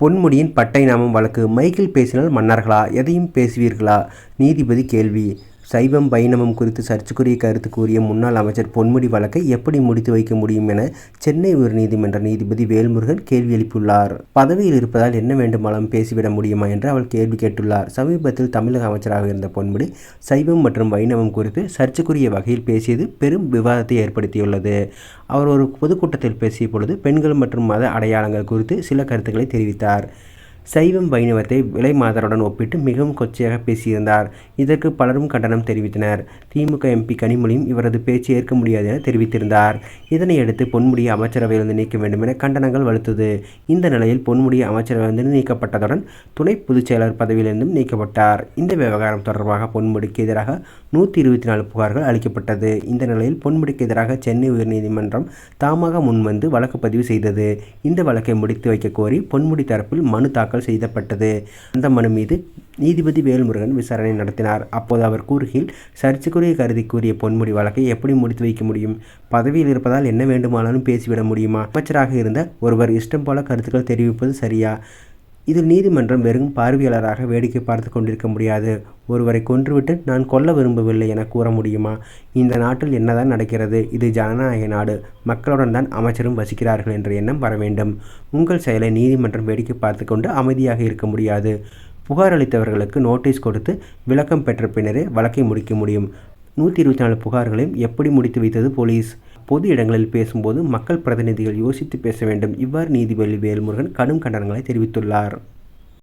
பொன்முடியின் பட்டை நாமம் வழக்கு. மைக்கில் பேசினால் மன்னர்களா? எதையும் பேசுவீர்களா? நீதிபதி கேள்வி. சைவம் வைணவம் குறித்து சர்ச்சைக்குரிய கருத்து கூறிய முன்னாள் அமைச்சர் பொன்முடி வழக்கை எப்படி முடித்து வைக்க முடியும் என சென்னை உயர்நீதிமன்ற நீதிபதி வேல்முருகன் கேள்வி எழுப்பியுள்ளார். பதவியில் இருப்பதால் என்ன வேண்டுமானாலும் பேசிவிட முடியுமா என்று அவர் கேள்வி கேட்டுள்ளார். சமீபத்தில் தமிழக அமைச்சராக இருந்த பொன்முடி சைவம் மற்றும் வைணவம் குறித்து சர்ச்சைக்குரிய வகையில் பேசியது பெரும் விவாதத்தை ஏற்படுத்தியுள்ளது. அவர் ஒரு பொதுக்கூட்டத்தில் பேசிய பொழுது பெண்கள் மற்றும் மத அடையாளங்கள் குறித்து சில கருத்துக்களை தெரிவித்தார். சைவம் வைணவத்தை விலை மாதருடன் ஒப்பிட்டு மிகவும் கொச்சையாக பேசியிருந்தார். இதற்கு பலரும் கண்டனம் தெரிவித்தனர். திமுக எம்பி கனிமொழியும் இவரது பேச்சு ஏற்க முடியாது என தெரிவித்திருந்தார். இதனையடுத்து பொன்முடியை அமைச்சரவையிலிருந்து நீக்க வேண்டும் என கண்டனங்கள் வலுத்தது. இந்த நிலையில் பொன்முடி அமைச்சரவையிலிருந்து நீக்கப்பட்டதுடன் துணை பொதுச் செயலர் பதவியிலிருந்தும் நீக்கப்பட்டார். இந்த விவகாரம் தொடர்பாக பொன்முடிக்கு எதிராக நூற்றி இருபத்தி நாலு புகார்கள் அளிக்கப்பட்டது. இந்த நிலையில் பொன்முடிக்கு எதிராக சென்னை உயர்நீதிமன்றம் தாமாக முன்வந்து வழக்கு பதிவு செய்தது. இந்த வழக்கை முடித்து வைக்க கோரி பொன்முடி தரப்பில் மனு தாக்கல் தாக்கல் செய்யப்பட்டது அந்த மனு மீது நீதிபதி வேல்முருகன் விசாரணை நடத்தினார். அப்போது அவர் கூறுகையில் சர்ச்சைக்குரிய கருதி கூறிய பொன்முடி வழக்கை எப்படி முடித்து வைக்க முடியும்? பதவியில் இருப்பதால் என்ன வேண்டுமானாலும் பேசிவிட முடியுமா? அமைச்சராக இருந்த ஒருவர் இஷ்டம் போல கருத்துக்கள் தெரிவிப்பது சரியா? இதில் நீதிமன்றம் வெறும் பார்வையாளராக வேடிக்கை பார்த்து கொண்டிருக்க முடியாது. ஒருவரை கொன்றுவிட்டு நான் கொல்ல விரும்பவில்லை என கூற முடியுமா? இந்த நாட்டில் என்னதான் நடக்கிறது? இது ஜனநாயக நாடு. மக்களுடன் தான் அமைச்சரும் வசிக்கிறார்கள் என்ற எண்ணம் வர வேண்டும். உங்கள் செயலை நீதிமன்றம் வேடிக்கை பார்த்து கொண்டு அமைதியாக இருக்க முடியாது. புகார் அளித்தவர்களுக்கு நோட்டீஸ் கொடுத்து விளக்கம் பெற்ற பின்னரே வழக்கை முடிக்க முடியும். நூற்றி இருபத்தி நாலு புகார்களையும் எப்படி முடித்து வைத்தது போலீஸ்? பொது இடங்களில் பேசும்போது மக்கள் பிரதிநிதிகள் யோசித்து பேச வேண்டும். இவ்வாறு நீதிபதி வேல்முருகன் கடும் கண்டனங்களை தெரிவித்துள்ளார்.